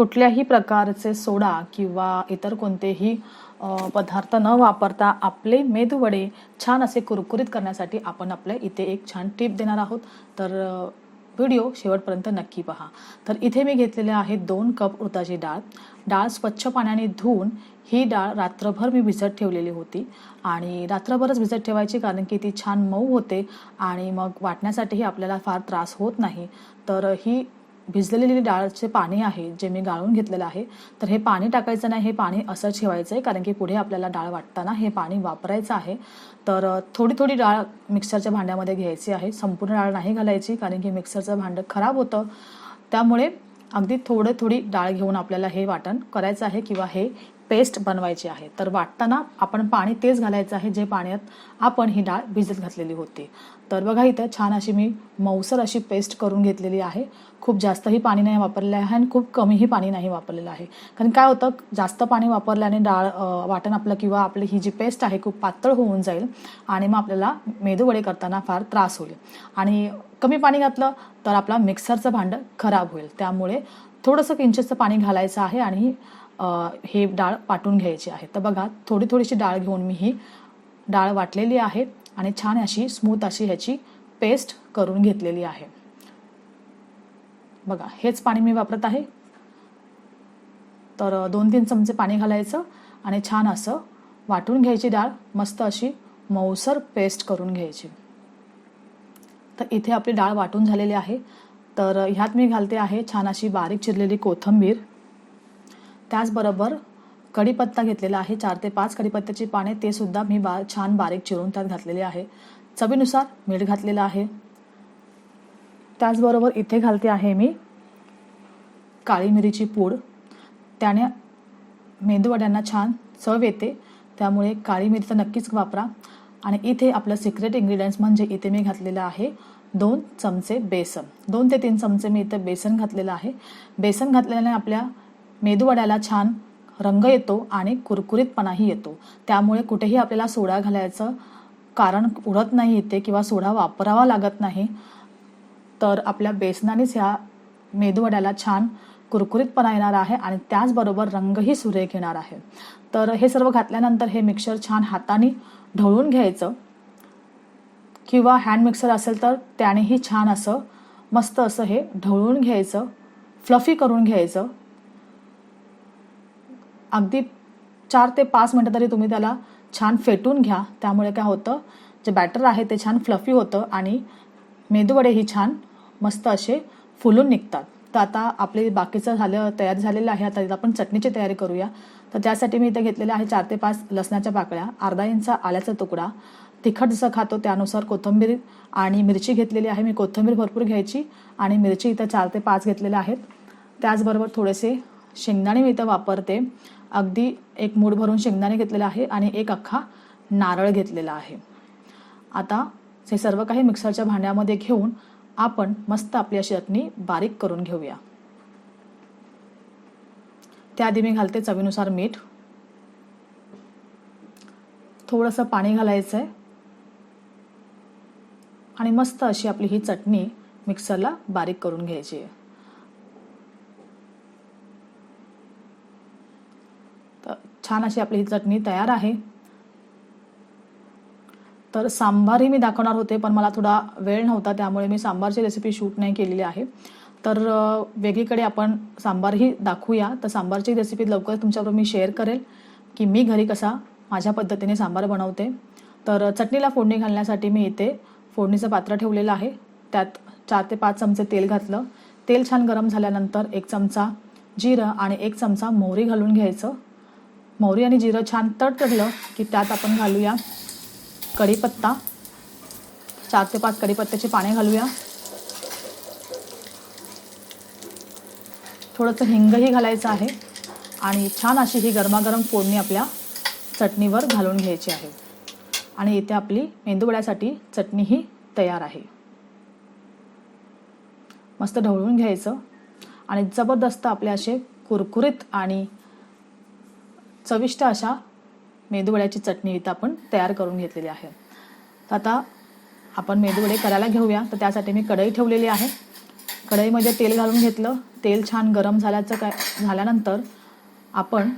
कुठल्याही प्रकारचे सोडा किंवा इतर कोणतेही पदार्थ न वापरता आपले मेदूवडे छान असे कुरकुरीत करण्यासाठी आपण आपल्या इथे एक छान टिप देणार आहोत. तर व्हिडिओ शेवटपर्यंत नक्की पहा. तर इथे मी घेतलेले आहे दोन कप उडदाची डाळ. डाळ स्वच्छ पाण्याने धुवून ही डाळ रात्रभर मी भिजत ठेवलेली होती आणि रात्रभरच भिजत ठेवायची कारण की ती छान मऊ होते आणि मग वाटण्यासाठीही आपल्याला फार त्रास होत नाही. तर ही भिजलेली डाळचे पाणी आहे जे मी गाळून घेतलेलं आहे. तर हे पाणी टाकायचं नाही हे पाणी असं ठेवायचं आहे कारण की पुढे आपल्याला डाळ वाटताना हे पाणी वापरायचं आहे. तर थोडी थोडी डाळ मिक्सरच्या भांड्यामध्ये घ्यायची आहे. संपूर्ण डाळ नाही घालायची कारण की मिक्सरचं भांडं खराब होतं. त्यामुळे अगदी थोडं थोडी डाळ घेऊन आपल्याला हे वाटण करायचं आहे किंवा हे पेस्ट बनवायची आहे. तर वाटताना आपण पाणी तेच घालायचं आहे जे पाण्यात आपण ही डाळ भिजत घातलेली होती. तर बघा इथं छान अशी मी मऊसर अशी पेस्ट करून घेतलेली आहे. खूप जास्तही पाणी नाही वापरलेलं आहे आणि खूप कमीही पाणी नाही वापरलेलं आहे. कारण काय होतं जास्त पाणी वापरल्याने डाळ वाटण आपलं किंवा आपली ही जी पेस्ट आहे खूप पातळ होऊन जाईल आणि मग आपल्याला मेदूवडे करताना फार त्रास होईल. आणि कमी पाणी घातलं तर आपला मिक्सरचं भांडं खराब होईल. त्यामुळे थोडंसं किंचितचं पाणी घालायचं आहे आणि हे डाळ वाटून घ्यायची आहे. तर बघा थोडी थोडीशी डाळ घेऊन मी ही डाळ वाटलेली आहे आणि छान अशी स्मूथ अशी ह्याची पेस्ट करून घेतलेली आहे. बघा हेच पाणी मी वापरत आहे. तर दोन तीन चमचे पाणी घालायचं आणि छान असं वाटून घ्यायची डाळ मस्त अशी मऊसर पेस्ट करून घ्यायची. तर इथे आपली डाळ वाटून झालेली आहे. तर ह्यात मी घालते आहे छान अशी बारीक चिरलेली कोथिंबीर. त्याचबरोबर कढीपत्ता घेतलेला आहे. चार ते पाच कढीपत्त्याची पाने ते सुद्धा मी बा छान बारीक चिरून त्यात घातलेले आहे. चवीनुसार मीठ घातलेलं आहे. त्याचबरोबर इथे घालते आहे मी काळी मिरीची पूड. त्याने मेंदूवड्यांना छान चव येते. त्यामुळे काळी मिरी तर नक्कीच वापरा. आणि इथे आपलं सिक्रेट इन्ग्रेडियंट्स म्हणजे इथे मी घातलेलं आहे दोन चमचे बेसन. दोन ते तीन चमचे मी इथे बेसन घातलेलं आहे. बेसन घातल्याने आपल्या मेदूवड्याला छान रंग येतो आणि कुरकुरीतपणाही येतो. त्यामुळे कुठेही आपल्याला सोडा घालायचं कारण उडत नाही येते किंवा सोडा वापरावा लागत नाही. तर आपल्या बेसनानेच ह्या मेदूवड्याला छान कुरकुरीतपणा येणार आहे आणि त्याचबरोबर रंगही सुरेख येणार आहे. तर हे सर्व घातल्यानंतर हे मिक्सर छान हाताने ढवळून घ्यायचं. किंवा हँड मिक्सर असेल तर त्यानेही छान असं मस्त असं हे ढवळून घ्यायचं. फ्लफी करून घ्यायचं. अगदी चार ते पाच मिनटं तरी तुम्ही त्याला छान फेटून घ्या. त्यामुळे काय होतं जे बॅटर आहे ते छान फ्लफी होतं आणि मेदूवडेही छान मस्त असे फुलून निघतात. तर आता आपले बाकीचं झालं तयार झालेलं आहे. आता आपण चटणीची तयारी करूया. तर त्यासाठी मी इथे घेतलेलं आहे चार ते पाच लसणाच्या पाकळ्या. अर्धा इंच आल्याचा तुकडा. तिखट जसं खातो त्यानुसार कोथिंबीर आणि मिरची घेतलेली आहे. मी कोथिंबीर भरपूर घ्यायची आणि मिरची इथं चार ते पाच घेतलेल्या आहेत. त्याचबरोबर थोडेसे शेंगदाणे मी इथं वापरते. अगदी एक मूड भरून शेंगदाणे घेतलेला आहे आणि एक अख्खा नारळ घेतलेला आहे. आता हे सर्व काही मिक्सरच्या भांड्यामध्ये घेऊन आपण मस्त आपली अशी चटणी बारीक करून घेऊया. त्याआधी मी घालते चवीनुसार मीठ. थोडंसं पाणी घालायचं आहे आणि मस्त अशी आपली ही चटणी मिक्सरला बारीक करून घ्यायची आहे तर छान अशी आपली ही चटणी तयार आहे. तर सांबारही मी दाखवणार होते पण मला थोडा वेळ नव्हता त्यामुळे मी सांबारची रेसिपी शूट नाही केलेली आहे. तर वेगळीकडे आपण सांबारही दाखवूया. तर सांबारची रेसिपी लवकर तुमच्याबरोबर मी शेअर करेल की मी घरी कसा माझ्या पद्धतीने सांबार बनवते. तर चटणीला फोडणी घालण्यासाठी मी इथे फोडणीचं पात्र ठेवलेलं आहे. त्यात चार ते पाच चमचे तेल घातलं. तेल छान गरम झाल्यानंतर एक चमचा जिरं आणि एक चमचा मोहरी घालून घ्यायचं. मोहरी आणि जिरं छान तडतडलं की त्यात आपण घालूया कढीपत्ता. चार ते पाच कढीपत्त्याचे पाने घालूया. थोडंसं हिंगही घालायचं आहे आणि छान अशी ही गरमागरम फोडणी आपल्या चटणीवर घालून घ्यायची आहे. आणि इथे आपली मेंदूवड्यासाठी चटणीही तयार आहे. मस्त ढवळून घ्यायचं आणि जबरदस्त आपले असे कुरकुरीत आणि चविष्ट अशा मेदूवड्याची चटणी इथं आपण तयार करून घेतलेली आहे. तर आता आपण मेदूवडे करायला घेऊया. तर त्यासाठी मी कढई ठेवलेली आहे. कढईमध्ये तेल घालून घेतलं. तेल छान गरम झाल्याचं काय झाल्यानंतर आपण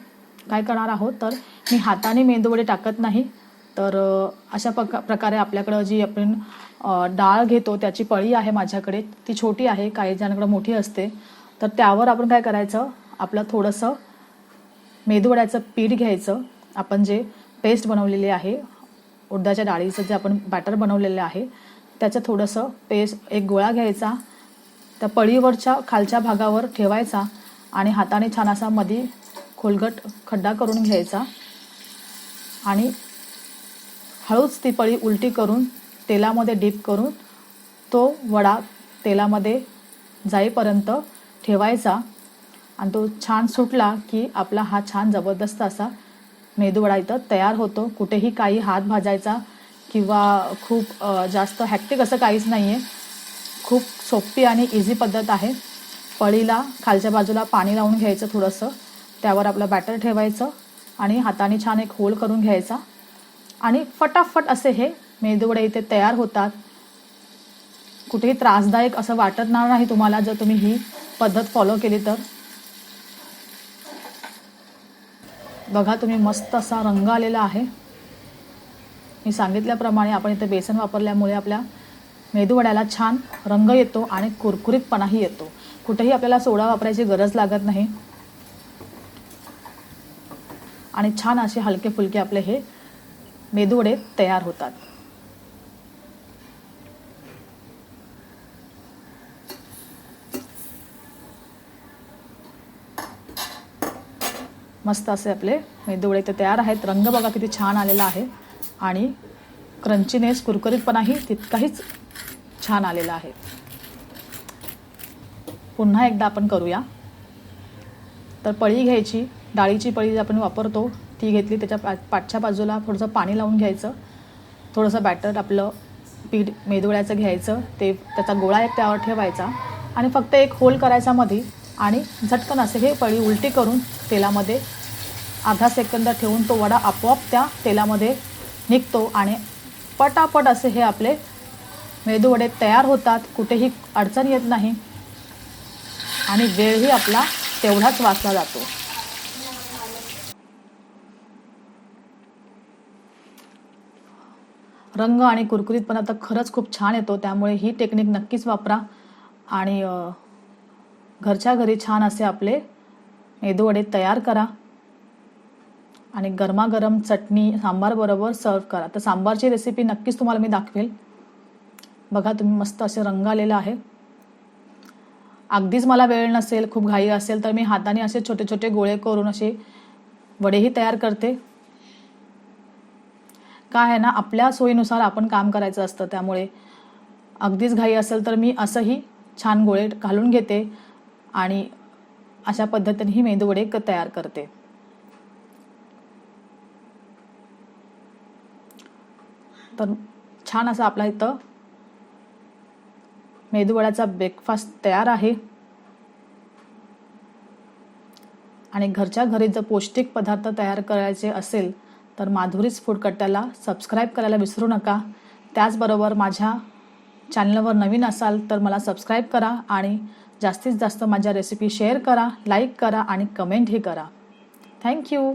काय करणार आहोत? तर मी हाताने मेंदूवडे टाकत नाही. तर अशा प्रका प्रकारे आपल्याकडं जी आपण डाळ घेतो त्याची पळी आहे माझ्याकडे. ती छोटी आहे. काही जणांकडे मोठी असते. तर त्यावर आपण काय करायचं? आपलं थोडंसं मेदूवड्याचं पीठ घ्यायचं. आपण जे पेस्ट बनवलेली आहे उडदाच्या डाळीचं जे आपण बॅटर बनवलेलं आहे त्याचं थोडंसं पेस्ट एक गोळा घ्यायचा. त्या पळीवरच्या खालच्या भागावर ठेवायचा आणि हाताने छान असा मध्ये खोलगट खड्डा करून घ्यायचा. आणि हळूच ती पळी उलटी करून तेलामध्ये डीप करून तो वडा तेलामध्ये जाईपर्यंत ठेवायचा. आणि तो छान सुटला की आपला हा छान जबरदस्त असा मेदूवडा इथं तयार होतो. कुठेही काही हात भाजायचा किंवा खूप जास्त हॅक्टिक असं काहीच नाही आहे खूप सोपी आणि इझी पद्धत आहे. पळीला खालच्या बाजूला पाणी लावून घ्यायचं थोडंसं. त्यावर आपलं बॅटर ठेवायचं आणि हाताने छान एक होल करून घ्यायचा. आणि फटाफट असे हे मेदूवडे इथे तयार होतात. कुठेही त्रासदायक असं वाटत नाही तुम्हाला जर तुम्ही ही पद्धत फॉलो केली तर. बघा तुम्ही मस्त असा रंग आलेला आहे. मी सांगितल्याप्रमाणे आपण इथे बेसन वापरल्यामुळे आपल्या मेदूवड्याला छान रंग येतो आणि कुरकुरीतपणाही येतो. कुठेही आपल्याला सोडा वापरायची गरज लागत नाही. आणि छान असे हलके फुलके आपले हे मेदूवडे तयार होतात. मस्त असे आपले मेदूवडे इथे तयार आहेत. रंग बघा किती छान आलेला आहे. आणि क्रंचीनेस कुरकुरीतपणाही तितकाहीच छान आलेला आहे. पुन्हा एकदा आपण करूया. तर पळी घ्यायची डाळीची पळी जी आपण वापरतो ती घेतली त्याच्या पा पाठच्या बाजूला थोडंसं पाणी लावून घ्यायचं. थोडंसं बॅटर आपलं पीठ मेदुळ्याचं घ्यायचं ते त्याचा गोळा एक त्यावर ठेवायचा. आणि फक्त एक होल करायचा मध्ये आणि झटकन असे हे पळी उलटी करून तेलामध्ये अर्धा सेकंद ठेवून तो वडा आपोआप त्या तेलामध्ये निघतो आणि पटापट असे हे आपले मेदूवडे तयार होतात. कुठेही अडचण येत नाही आणि वेळही आपला तेवढाच वाचला जातो. रंग आणि कुरकुरीतपणा तर खरंच खूप छान येतो. त्यामुळे ही टेक्निक नक्कीच वापरा आणि घरच्या घरी छान असे आपले मेदूवडे तयार करा. आणि गरमागरम चटणी सांबार बरोबर सर्व करा. तर सांबारची रेसिपी नक्कीच तुम्हाला मी दाखवेल. बघा तुम्ही मस्त असे रंग आलेला आहे. अगदीच मला वेळ नसेल खूप घाई असेल तर मी हाताने असे छोटे छोटे गोळे करून असे वडेही तयार करते. काय आहे ना आपल्या सोयीनुसार आपण काम करायचं असतं त्यामुळे अगदीच घाई असेल तर मी असंही छान गोळे घालून घेते. आणि अशा पद्धतीने ही मेदूवडे क- तयार करते. तर छान असा आपला इथं मेदूवड्याचा ब्रेकफास्ट तयार आहे. आणि घरच्या घरी जर पौष्टिक पदार्थ तयार करायचे असेल तर माधुरीच फूड कट्ट्याला सबस्क्राईब करायला विसरू नका. त्याचबरोबर माझ्या चॅनलवर नवीन असाल तर मला सबस्क्राईब करा आणि जास्तीत जास्त माझ्या रेसिपी शेअर करा लाईक करा आणि कमेंटही करा. थँक्यू